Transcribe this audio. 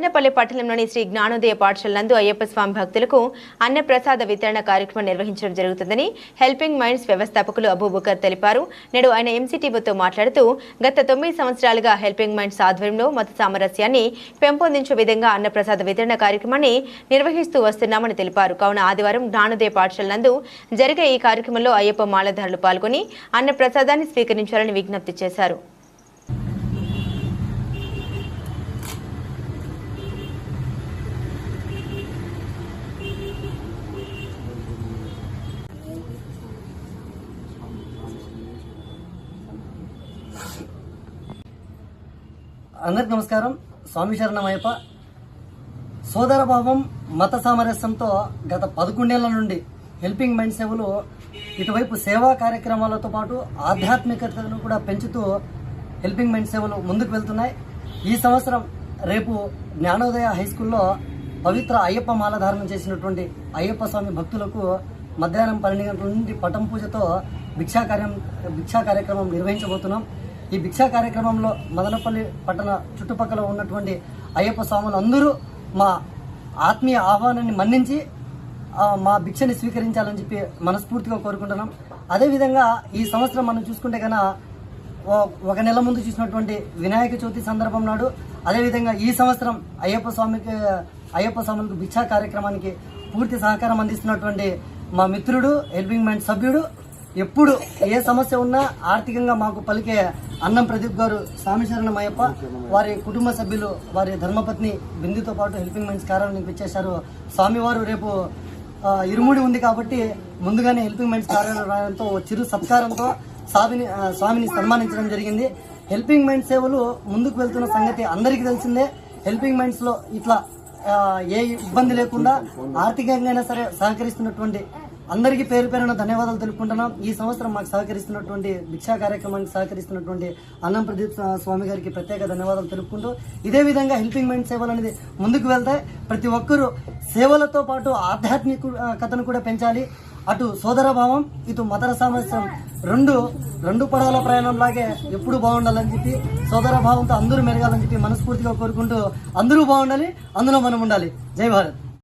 అన్నపల్లి పట్టణంలోని శ్రీ జ్ఞానోదయ పాఠశాల నందు అయ్యప్ప స్వామి భక్తులకు అన్నప్రసాద వితరణ కార్యక్రమం నిర్వహించడం జరుగుతుందని హెల్పింగ్ మైండ్స్ వ్యవస్థాపకులు అబూబుకర్ తెలిపారు. నేడు ఆయన ఎంసీటీవీతో మాట్లాడుతూ గత తొమ్మిది సంవత్సరాలుగా హెల్పింగ్ మైండ్స్ ఆధ్వర్యంలో మత సామరస్యాన్ని పెంపొందించే విధంగా అన్నప్రసాద వితరణ కార్యక్రమాన్ని నిర్వహిస్తూ వస్తున్నామని తెలిపారు. కావున ఆదివారం జ్ఞానోదయ పాఠశాల నందు జరిగే ఈ కార్యక్రమంలో అయ్యప్ప మాలధారులు పాల్గొని అన్నప్రసాదాన్ని స్వీకరించాలని విజ్ఞప్తి చేశారు. అందరికి నమస్కారం. స్వామి శరణమయ్యప్ప. సోదర భావం మత సామరస్యంతో గత పదకొండేళ్ళ నుండి హెల్పింగ్ మైండ్ సేవలు ఇటువైపు సేవా కార్యక్రమాలతో పాటు ఆధ్యాత్మికతను కూడా పెంచుతూ హెల్పింగ్ మైండ్ సేవలు ముందుకు వెళ్తున్నాయి. ఈ సంవత్సరం రేపు జ్ఞానోదయ హై స్కూల్లో పవిత్ర అయ్యప్ప మాలధారణం చేసినటువంటి అయ్యప్ప స్వామి భక్తులకు మధ్యాహ్నం పన్నెండు గంటల నుండి పటం పూజతో భిక్షా కార్యం భిక్షా కార్యక్రమం నిర్వహించబోతున్నాం. ఈ భిక్షా కార్యక్రమంలో మదనపల్లి పట్టణ చుట్టుపక్కల ఉన్నటువంటి అయ్యప్ప స్వాములు అందరూ మా ఆత్మీయ ఆహ్వానాన్ని మన్నించి మా భిక్షని స్వీకరించాలని చెప్పి మనస్ఫూర్తిగా కోరుకుంటున్నాం. అదేవిధంగా ఈ సంవత్సరం మనం చూసుకుంటే కన్నా ఒక నెల ముందు చూసినటువంటి వినాయక చవితి సందర్భం నాడు అదేవిధంగా ఈ సంవత్సరం అయ్యప్ప స్వామికి అయ్యప్ప స్వాములకు భిక్షా కార్యక్రమానికి పూర్తి సహకారం అందిస్తున్నటువంటి మా మిత్రుడు హెల్పింగ్ మైండ్ సభ్యుడు ఎప్పుడు ఏ సమస్య ఉన్నా ఆర్థికంగా మాకు పలికే అన్నం ప్రదీప్ గారు స్వామిశరణమయ్యప్ప వారి కుటుంబ సభ్యులు వారి ధర్మపత్ని బిందుతో పాటు హెల్పింగ్ మైండ్స్ కార్యాలయానికి ఇచ్చేశారు స్వామివారు రేపు ఇరుముడి ఉంది కాబట్టి ముందుగానే హెల్పింగ్ మైండ్స్ కార్యాలయం రావడంతో ఓ చిరు సత్కారంతో స్వామిని స్వామిని సన్మానించడం జరిగింది. హెల్పింగ్ మైండ్ సేవలు ముందుకు వెళ్తున్న సంగతి అందరికీ తెలిసిందే. హెల్పింగ్ మైండ్స్లో ఇట్లా ఏ ఇబ్బంది లేకుండా ఆర్థికంగా అయినా సరే సహకరిస్తున్నటువంటి అందరికీ పేరు పేరున ధన్యవాదాలు తెలుపుకుంటున్నాం. ఈ సంవత్సరం మాకు సహకరిస్తున్నటువంటి భిక్షా కార్యక్రమానికి సహకరిస్తున్నటువంటి అన్నం ప్రదీప్ స్వామి గారికి ప్రత్యేక ధన్యవాదాలు తెలుపుకుంటూ ఇదే విధంగా హెల్పింగ్ మైండ్ సేవలు అనేది ముందుకు వెళ్తాయి. ప్రతి ఒక్కరూ సేవలతో పాటు ఆధ్యాత్మికతను కూడా పెంచాలి. అటు సోదర భావం ఇటు మతర సామస్యం రెండు రెండు పడవల ప్రయాణం లాగే ఎప్పుడు బాగుండాలని చెప్పి సోదర భావంతో అందరూ మెరగాలని చెప్పి మనస్ఫూర్తిగా కోరుకుంటూ అందరూ బాగుండాలి అందులో మనం ఉండాలి. జై భారత్.